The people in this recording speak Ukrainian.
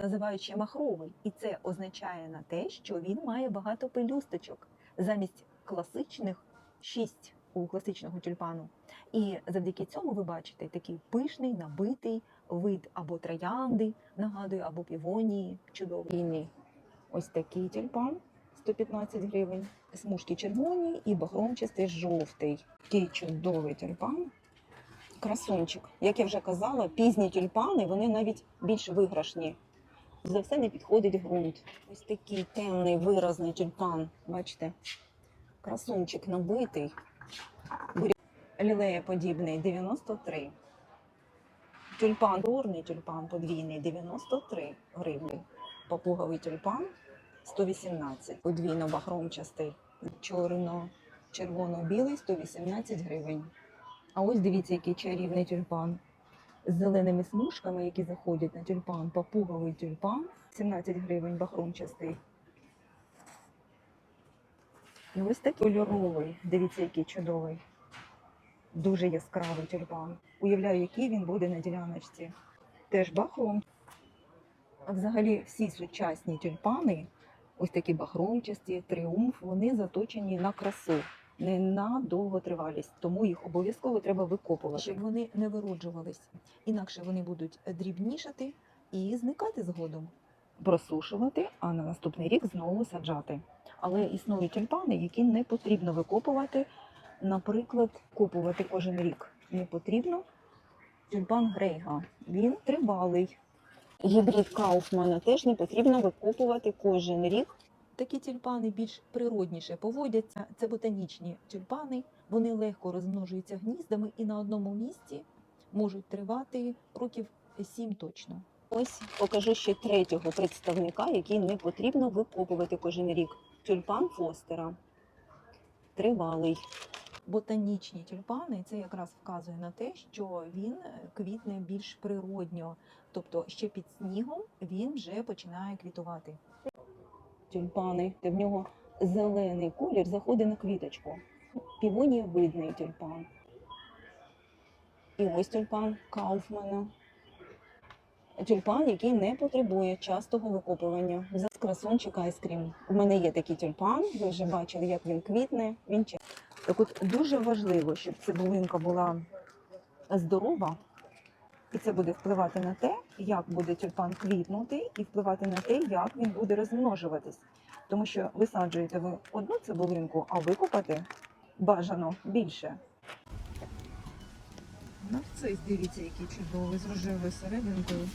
називають ще махровий, і це означає на те, що він має багато пелюсточок замість класичних шість у класичного тюльпану. І завдяки цьому ви бачите такий пишний, набитий вид або троянди, нагадую, або півонії, чудовий. Ось такий тюльпан 115 гривень. Смужки червоні і бахромчастий жовтий. Такий чудовий тюльпан. Красунчик. Як я вже казала, пізні тюльпани вони навіть більш виграшні. За все не підходить ґрунт. Ось такий темний виразний тюльпан. Бачите? Красунчик набитий. Лілея подібний 93. Тюльпан, чорний тюльпан подвійний 93 гривні. Папуговий тюльпан 118. Подвійно бахромчастий. Чорно-червоно-білий 118 гривень. А ось дивіться, який чарівний тюльпан. З зеленими смужками, які заходять на тюльпан, папуговий тюльпан 17 гривень, бахромчастий. І ось такий кольоровий. Дивіться, який чудовий. Дуже яскравий тюльпан. Уявляю, який він буде на діляночці. Теж бахром. А взагалі всі сучасні тюльпани, ось такі бахромчасті, тріумф, вони заточені на красу, не на довготривалість. Тому їх обов'язково треба викопувати, щоб вони не вироджувались. Інакше вони будуть дрібнішати і зникати згодом. Просушувати, а на наступний рік знову саджати. Але існують тюльпани, які не потрібно викопувати. Наприклад, купувати кожен рік не потрібно. Тюльпан Грейга. Він тривалий. Гібрид Кауфмана теж не потрібно викопувати кожен рік. Такі тюльпани більш природніше поводяться. Це ботанічні тюльпани. Вони легко розмножуються гніздами і на одному місці можуть тривати років сім точно. Ось покажу ще третього представника, який не потрібно викопувати кожен рік. Тюльпан Фостера. Тривалий. Ботанічні тюльпани це якраз вказує на те, що він квітне більш природньо, тобто ще під снігом він вже починає квітувати. Тюльпани, де в нього зелений колір заходить на квіточку. Півонієвидний тюльпан. І ось тюльпан Кауфмана. Тюльпан, який не потребує частого викопування. За красунчик айскрім. У мене є такий тюльпан. Ви вже бачили, як він квітне. Він так от дуже важливо, щоб цибулинка була здорова, і це буде впливати на те, як буде тюльпан квітнути, і впливати на те, як він буде розмножуватись. Тому що висаджуєте ви одну цибулинку, а викопати бажано більше. Нарцис, дивіться, який чудовий, з рожевою серединкою.